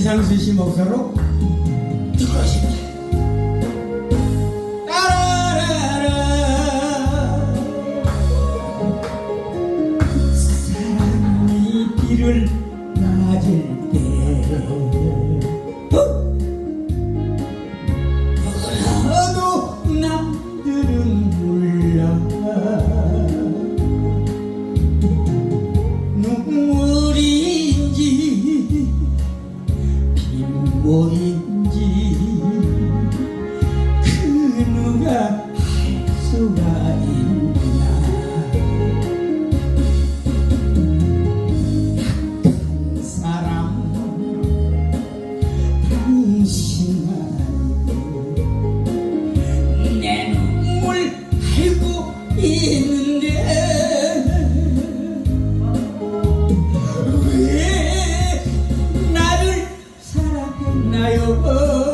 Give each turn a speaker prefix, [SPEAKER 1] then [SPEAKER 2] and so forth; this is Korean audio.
[SPEAKER 1] 이상수 씨 목소로 듣고 싶다. 누가 할 수가 있나 약한 사람 당신만 내 눈물 알고 있는데 왜 나를 사랑했나요?